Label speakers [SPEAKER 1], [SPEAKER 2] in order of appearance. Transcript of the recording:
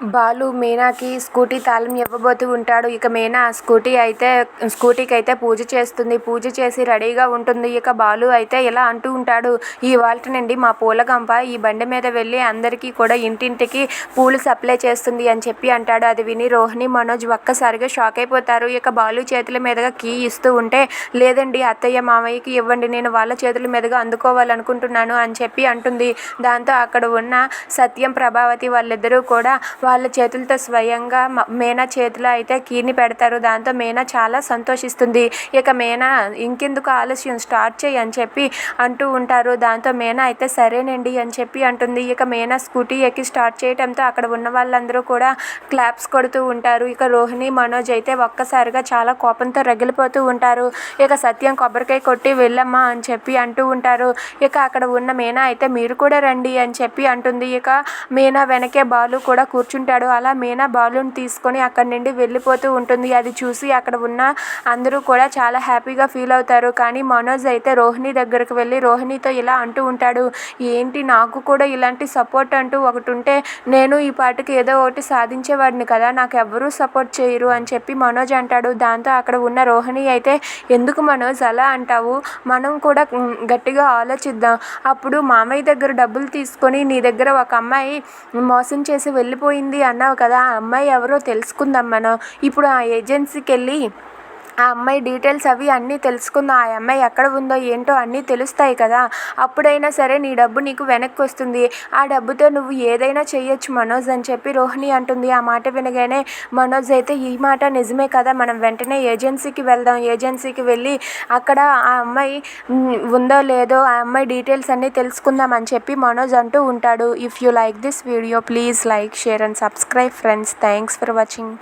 [SPEAKER 1] Balu మీనాకి scooty తాళం ఇవ్వబోతూ ఉంటాడు. ఇక మీనా స్కూటీ అయితే స్కూటీకి అయితే పూజ చేస్తుంది. పూజ చేసి రెడీగా ఉంటుంది. ఇక బాలు అయితే ఇలా అంటూ ఉంటాడు ఇవాళ నుండి మా పూల గంప ఈ బండి మీద వెళ్ళి అందరికీ కూడా ఇంటింటికి పూలు సప్లై చేస్తుంది అని చెప్పి అంటాడు. అది విని రోహిణి మనోజ్ ఒక్కసారిగా షాక్ అయిపోతారు. ఇక బాలు చేతుల మీదుగా కీ ఇస్తూ ఉంటే లేదండి అత్తయ్య మామయ్యకి ఇవ్వండి. నేను వాళ్ళ చేతుల మీదుగా అందుకోవాలనుకుంటున్నాను అని చెప్పి అంటుంది. దాంతో అక్కడ ఉన్న సత్యం ప్రభావతి వాళ్ళిద్దరూ కూడా వాళ్ళ చేతులతో స్వయంగా మ- మీనా చేతిలో అయితే కీని పెడతారు. దాంతో మీనా చాలా సంతోషిస్తుంది. ఇక మీనా ఇంకెందుకు ఆలస్యం? స్టార్ట్ చేయి అని చెప్పి అంటూ ఉంటారు. దాంతో మీనా అయితే సరేనండి అని చెప్పి అంటుంది. ఇక మీనా స్కూటీ ఎక్కి స్టార్ట్ చేయడంతో అక్కడ ఉన్న వాళ్ళందరూ కూడా క్లాప్స్ కొడుతూ ఉంటారు. ఇక రోహిణి మనోజ్ అయితే ఒక్కసారిగా చాలా కోపంతో రగిలిపోతూ ఉంటారు. ఇక సత్యం కొబ్బరికాయ కొట్టి వెళ్ళమ్మా అని చెప్పి అంటూ ఉంటారు. ఇక అక్కడ ఉన్న మీనా అయితే మీరు కూడా రండి అని చెప్పి అంటుంది. ఇక మీనా వెనకే బాలు కూడా కూర్చుంటాడు. అలా మీనా బాలుని తీసుకొని అక్కడి నుండి వెళ్ళిపోతూ ఉంటుంది. అది చూసి అక్కడ ఉన్న అందరూ కూడా చాలా హ్యాపీగా ఫీల్ అవుతారు. కానీ మనోజ్ అయితే రోహిణి దగ్గరకు వెళ్ళి రోహిణితో ఇలా అంటూ ఉంటాడు. ఏంటి నాకు కూడా ఇలాంటి సపోర్ట్ అంటూ ఒకటి ఉంటే నేను ఈ పాటకి ఏదో ఒకటి సాధించేవాడిని కదా. నాకు ఎవ్వరూ సపోర్ట్ చేయరు అని చెప్పి మనోజ్ అంటాడు. దాంతో అక్కడ ఉన్న రోహిణి అయితే ఎందుకు మనోజ్ అలా అంటావు? మనం కూడా గట్టిగా ఆలోచిద్దాం. అప్పుడు మామయ్య దగ్గర డబ్బులు తీసుకొని నీ దగ్గర ఒక అమ్మాయి మోసం చేసి వెళ్ళిపోయింది అన్నావు కదా ఆ అమ్మాయి ఎవరో తెలుసుకుందాం మనం. ఇప్పుడు ఆ ఏజెన్సీకి వెళ్ళి ఆ అమ్మాయి డీటెయిల్స్ అవి అన్నీ తెలుసుకుందాం. ఆ అమ్మాయి ఎక్కడ ఉందో ఏంటో అన్నీ తెలుస్తాయి కదా. అప్పుడైనా సరే నీ డబ్బు నీకు వెనక్కి వస్తుంది. ఆ డబ్బుతో నువ్వు ఏదైనా చేయొచ్చు మనోజ్ అని చెప్పి రోహిణి అంటుంది. ఆ మాట వినగానే మనోజ్ అయితే ఈ మాట నిజమే కదా. మనం వెంటనే ఏజెన్సీకి వెళ్దాం. ఏజెన్సీకి వెళ్ళి అక్కడ ఆ అమ్మాయి ఉందో లేదో ఆ అమ్మాయి డీటెయిల్స్ అన్నీ తెలుసుకుందాం అని చెప్పి మనోజ్ అంటూ ఉంటాడు. If you like this video please like share and subscribe friends thanks for watching